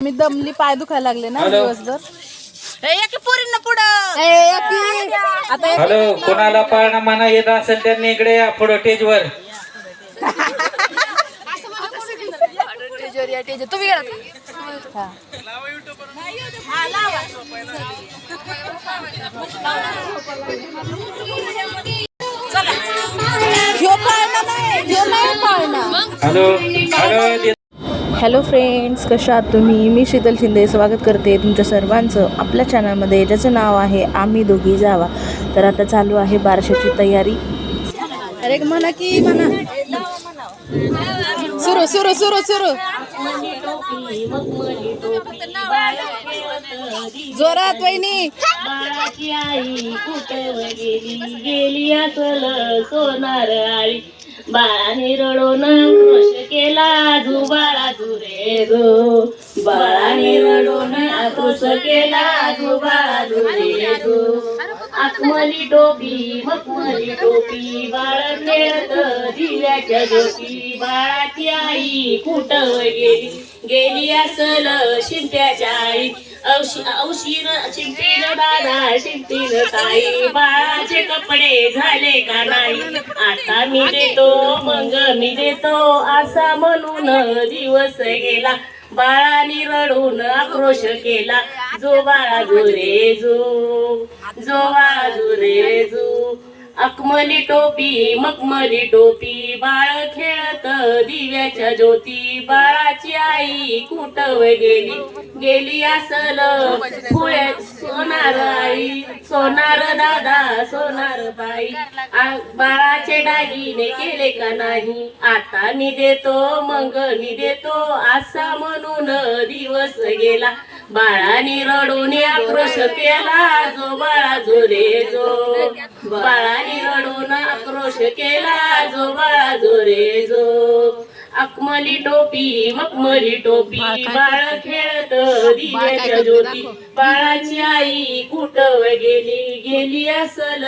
मी दमली पाय दुखायला लागले ना हॅलो. दिवसभर ए, एकी पोरींना पुढं ए, एकी. आता एक- हॅलो कोणाला पाळणा माना येत असेल त्यांनी इकडे या पुढं टेजवर तुम्ही गेला हा. ह्यो पाळणा नाही ह्यो नाही पाळणा हॅलो हॅलो हॅलो फ्रेंड्स कशा आहात तुम्ही? मी शीतल शिंदे स्वागत करते तुमच्या सर्वांचं आपल्या चॅनलमध्ये ज्याचं नाव आहे आम्ही दोघी जावा. तर आता चालू आहे बारशाची तयारी. अरे म्हणा की म्हणा. सुरू सुरू सुरू सुरू. जोरात वहिनी. बाळाची आई कुठं गेली गेली असल सोनार आळी. बाळाने रडून आक्रोश केला झू बाळा झुरे झो बाळाने रडून आक्रोश केला झू बाळा झुरे झो आकमली टोपी मखमली टोपी बाळाने खेळत दिव्याच्या ज्योती बाळाची आई कुठं गेली? गेली असल शिंप्याच्या आई. औशी औशीन शिंपीन दादा शिंपीन ताई बाळाचे कपडे झाले का नाही? आता मी देतो मग मी देतो असा म्हणून दिवस गेला. बाळाने रडून आक्रोश केला. जो बाळा जो रे जो जो बाळा जो रे जो अकमली टोपी मकमली टोपी बाळ खेळत दिव्याच्या ज्योती. बाळाची आई कुठं गेली? गेली असल. फुळे सोनार आई सोनार दादा सोनार बाई. बाळाचे दागिने केले का नाही? आता मी देतो मग मी देतो असा म्हणून दिवस गेला. बाळाने रडून आक्रोश केला जो बाळा जो रे जो. बाळाने रडून आक्रोश केला जो बाळा जो रे जो. अकमली टोपी मखमली टोपी बाळ खेळत दिव्याच्या ज्योती बाळाची आई कुठं गेली? गेली असल.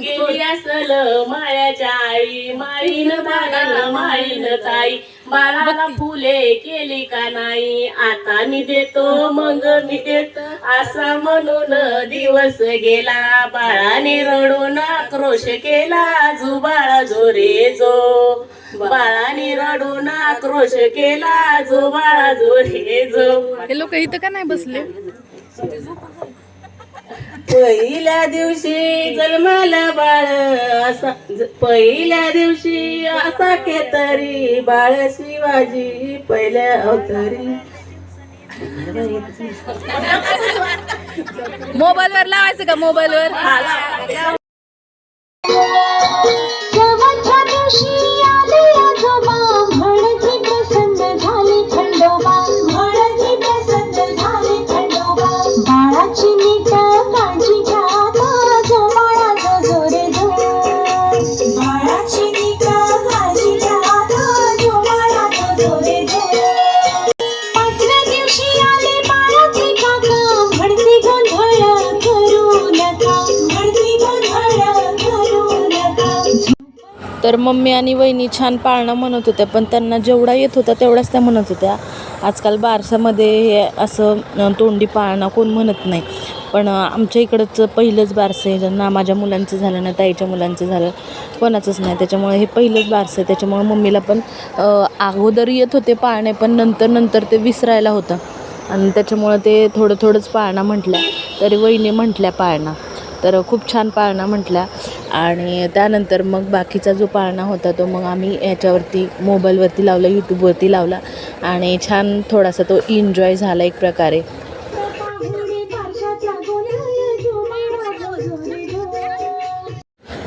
गेली असल माळ्याच्या आई माळीन बाळाला माळीन ताई बाळाला फुले केली का नाही आता मी देतो मग मी देतो असा म्हणून दिवस गेला बाळाने रडून आक्रोश केला जो बाळा जो रे जो बाळाने रडून आक्रोश केला जो बाळा जो रे जो हे लोक इथं का नाही बसले? पहिल्या दिवशी जन्माला बाळ असा पहिल्या दिवशी असा केतरी बाळ शिवाजी पहिल्या अवतरी. मोबाईल वर लावायचं का मोबाईल तर मम्मी आणि वहिनी छान पाळणं म्हणत होत्या पण त्यांना जेवढा येत होता तेवढाच त्या म्हणत होत्या. आजकाल बारसामध्ये हे असं तोंडी पाळणं कोण म्हणत नाही. पण आमच्या इकडचं पहिलंच बारसं आहे. ज्यांना माझ्या मुलांचं झालं ना ताईच्या मुलांचं झालं कोणाचंच नाही. त्याच्यामुळे हे पहिलंच बारसं आहे. त्याच्यामुळे मम्मीला पण अगोदर येत होते पाळणे पण नंतर नंतर ते विसरायला होतं. आणि त्याच्यामुळं ते थोडं थोडंच पाळणा म्हटल्या. तरी वहिनी म्हटल्या पाळणा. तर खूप छान पाळणा म्हटल्या. आणि त्यानंतर मग बाकीचा जो पाळणा होता तो मग आम्ही याच्यावरती मोबाईलवरती लावला यूट्यूबवरती लावला आणि छान थोडासा तो एन्जॉय झाला एक प्रकारे.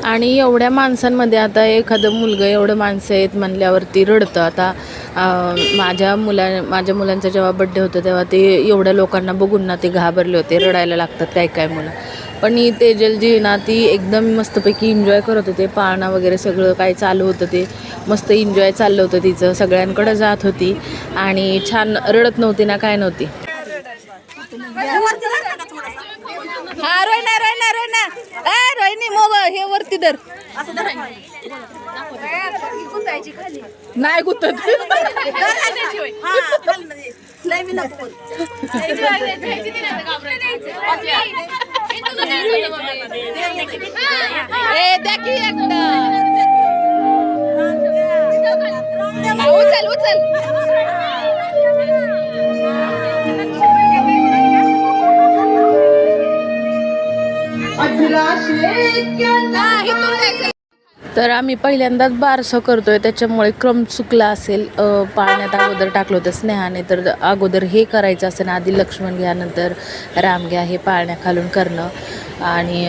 आणि एवढ्या माणसांमध्ये आता एखादं मुलगं एवढं माणसं आहेत म्हणल्यावरती रडतं. आता माझ्या मुला माझ्या मुलांचा जेव्हा बड्डे होतं तेव्हा ते एवढ्या लोकांना बघून ना ते घाबरले होते. रडायला लागतात काय काय मुलं. पण ही तेजल जी ना ती एकदम मस्तपैकी एन्जॉय करत होते. पाळणा वगैरे सगळं काय चालू होतं ते. मस्त एन्जॉय चाललं होतं तिचं. सगळ्यांकडं जात होती. आणि छान रडत नव्हती ना काय नव्हती. हा रोहिना रोहिना रोहिना ए रोहिणी मोबाईल हे वरती धर. नाही गुतत. ए एकटं. हा, उचल उचल द्यायचं. तर आम्ही पहिल्यांदाच बारसं करतोय त्याच्यामुळे क्रम चुकला असेल पाण्यात पाळण्यात अगोदर टाकलं होतं स्नेहाने तर अगोदर हे करायचं असेल आधी लक्ष्मण घ्या नंतर राम घ्या हे पाळण्या खालून करणं आणि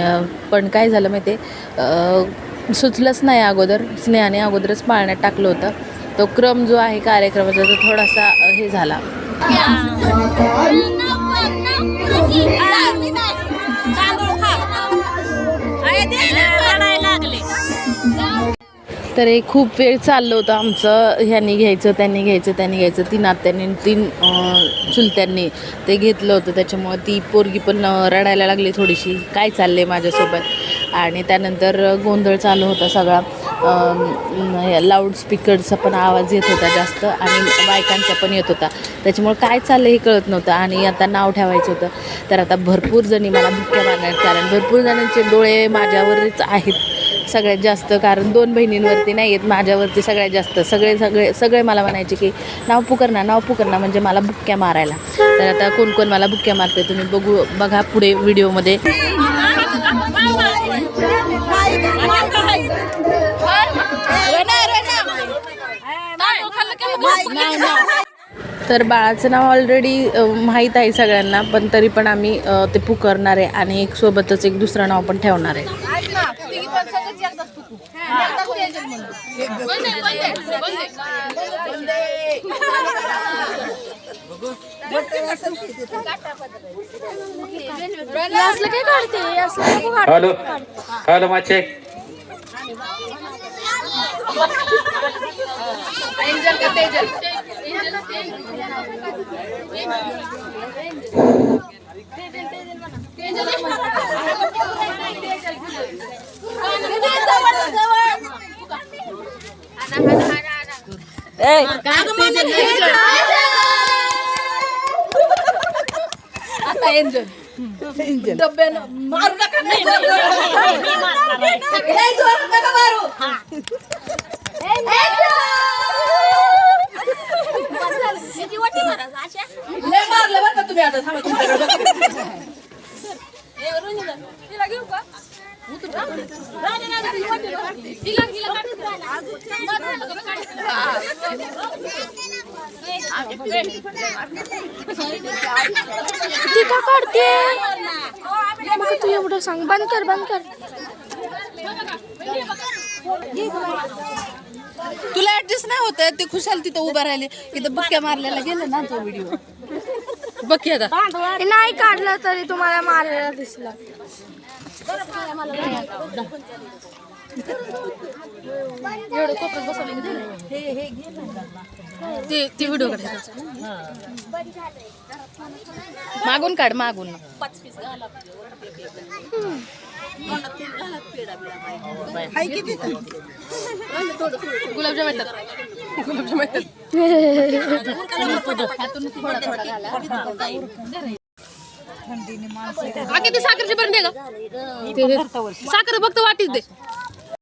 पण काय झालं माहिती आहे सुचलंच नाही अगोदर स्नेहाने अगोदरच पाळण्यात टाकलं होतं तो क्रम जो आहे कार्यक्रमाचा तो थोडासा हे झाला तर हे खूप वेळ चाललं होतं आमचं. ह्यांनी घ्यायचं त्यांनी घ्यायचं त्यांनी घ्यायचं. तीन आत्यांनी तीन चुलत्यांनी ते घेतलं होतं. त्याच्यामुळं ती पोरगी पण रडायला लागली थोडीशी. काय चाललं आहे माझ्यासोबत? आणि त्यानंतर गोंधळ चालू होता सगळा. लाऊडस्पीकरचा पण आवाज येत होता जास्त आणि बायकांचा पण येत होता. त्याच्यामुळे काय चाललं हे कळत नव्हतं आणि आता नाव ठेवायचं होतं. तर आता भरपूर जणी मला भुक्या मारणार कारण भरपूर जणांचे डोळे माझ्यावरच आहेत. सगळ्यात जास्त कारण दोन बहिणींवरती नाही आहेत माझ्यावरती सगळ्यात जास्त. सगळे सगळे सगळे मला म्हणायचे की नाव पुकरणा नाव पुकरणा म्हणजे मला बुक्क्या मारायला. तर आता कोण कोण मला बुक्क्या मारते तुम्ही बघू बघा पुढे व्हिडिओमध्ये. तर बाळाचं नाव ऑलरेडी माहीत आहे सगळ्यांना पण तरी पण आम्ही ते पुकारणार आहे आणि एक सोबतच एक दुसरं नाव पण ठेवणार आहे. म्हणून. बंदे, बंदे, बंदे. हॅलो हॅलो माचे एंजल का तेजल? आता एंजल डब्यानं मारू नका नाही मारू मारलं बरं का तुम्ही आता थांबा तुमच्याकडे बघते. तिला घेऊ का ती का काढते तू एवढं सांग. बंद कर बंद कर. तुला ऍडजस्ट नाही होत ते खुशाल तिथं उभा राहिले. इथं बुक्क्या मारलेला गेलं ना तो व्हिडिओ बघ नाही काढलं तरी तुम्हाला मारायला दिसला. ते ते व्हिडिओ मागून काढ मागून. गुलाबजाम येतात. गुलाबजाम येतात. हा किती साखरची बरं दे ग साखर फक्त वाटीच दे.